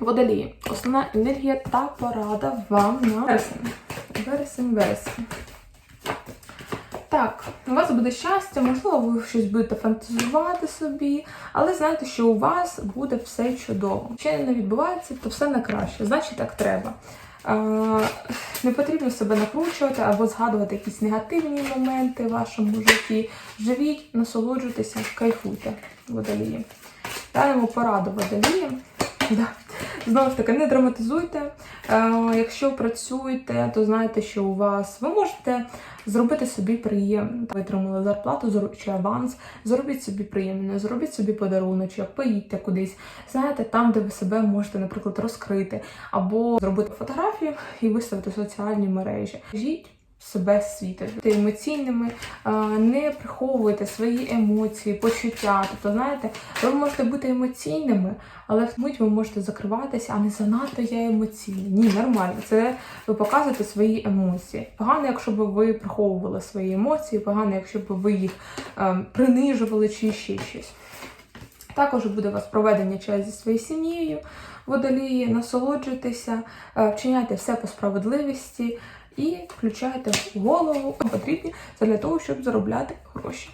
Водолії. Основна енергія та порада вам на вересень. Вересень, вересень. Так, у вас буде щастя, можливо, ви щось будете фантазувати собі, але знайте, що у вас буде все чудово. Ще не відбувається, то все на краще, значить так треба. Не потрібно себе накручувати або згадувати якісь негативні моменти в вашому житті. Живіть, насолоджуйтеся, кайфуйте, водолії. Даємо пораду водоліям. Да. Знову ж таки, не драматизуйте. Е, якщо працюєте, то знаєте, що у вас ви можете зробити собі приємно. Ви отримали зарплату чи аванс, зробіть собі приємно, зробіть собі подаруночок, поїдьте кудись. Знаєте, там, де ви себе можете, наприклад, розкрити, або зробити фотографію і виставити в соціальні мережі. Кажіть себе світу, будьте емоційними, е, не приховуйте свої емоції, почуття. Тобто, знаєте, ви можете бути емоційними, але в мить ви можете закриватися, а не занадто я емоційна. Ні, нормально. Це ви показуєте свої емоції. Погано, якщо б ви приховували свої емоції, погано, якщо б ви їх ем, принижували чи ще щось. Також буде у вас проведення часу зі своєю сім'єю, водолії, насолоджуйтеся, е, вчиняйте все по справедливості і включайте голову потрібні для того, щоб заробляти гроші.